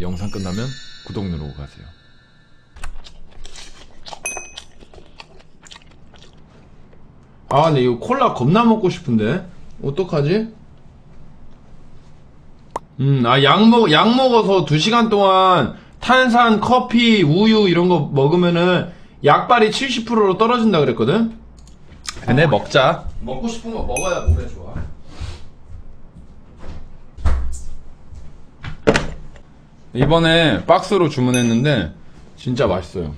영상 끝나면 구독 누르고 가세요. 아, 근데 이거 콜라 겁나 먹고 싶은데? 어떡하지? 음, 아, 약 먹, 약 먹어서 2시간 동안 탄산, 커피, 우유 이런 거 먹으면은 약발이 70%로 떨어진다 그랬거든? 근데 먹자. 먹고 싶은 거 먹어야 몸에 좋아. 이번에 박스로 주문했는데 진짜 맛있어요.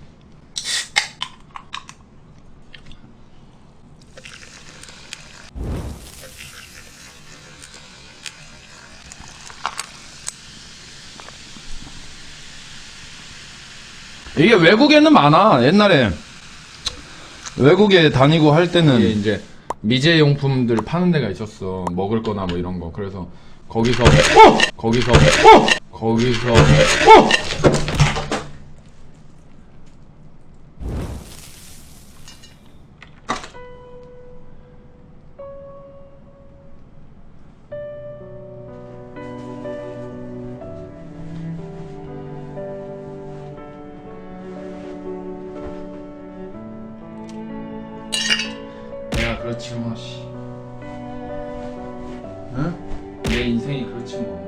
이게 외국에는 많아. 옛날에 외국에 다니고 할 때는 이제 미제 용품들 파는 데가 있었어. 먹을 거나 뭐 이런 거. 그래서 거기서 어! 거기서 어! 거기서 어! 야, 그렇지 뭐 씨. 응? 내 인생이 그렇지 뭐.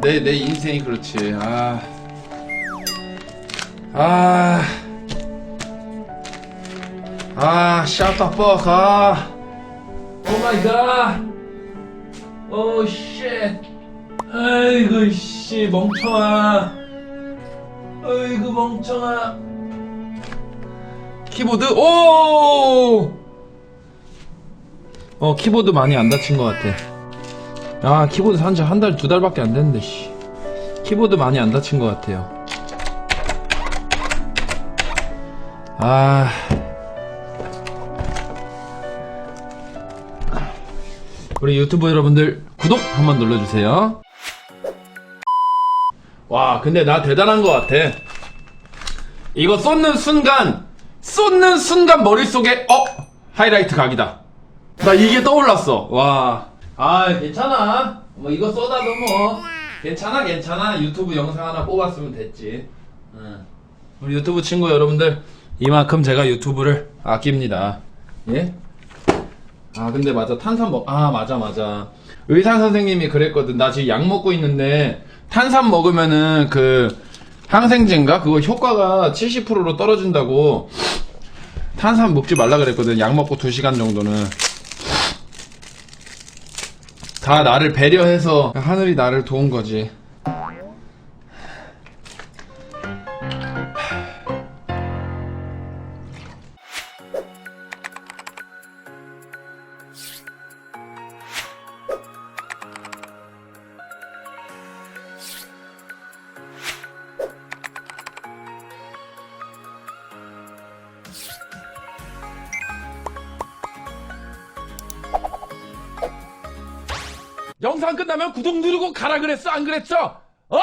내, 내 인생이 그렇지. 아. 아. 아, the fuck 아. 오 마이 갓. 오, 쉣. 아이고, 씨, 멍청아. 어이구, 멍청아. 키보드, 오! 어, 키보드 많이 안 다친 것 같아. 아, 키보드 산지 한 달, 두 달밖에 안 됐는데, 씨. 키보드 많이 안 다친 것 같아요. 아. 우리 유튜브 여러분들, 구독 한번 눌러주세요. 와, 근데 나 대단한 것 같아. 이거 쏟는 순간, 쏟는 순간 머릿속에, 어? 하이라이트 각이다. 나 이게 떠올랐어. 와. 아, 괜찮아. 뭐 이거 쏟아도 뭐. 괜찮아, 괜찮아. 유튜브 영상 하나 뽑았으면 됐지. 응. 우리 유튜브 친구 여러분들, 이만큼 제가 유튜브를 아낍니다. 예? 아, 근데 맞아. 탄산 먹, 아, 맞아, 맞아. 의사 선생님이 그랬거든. 나 지금 약 먹고 있는데, 탄산 먹으면은 그, 항생제인가? 그거 효과가 70%로 떨어진다고. 탄산 먹지 말라 그랬거든. 약 먹고 2시간 정도는. 다 나를 배려해서 하늘이 나를 도운 거지. 영상 끝나면 구독 누르고 가라 그랬어? 안 그랬죠? 어?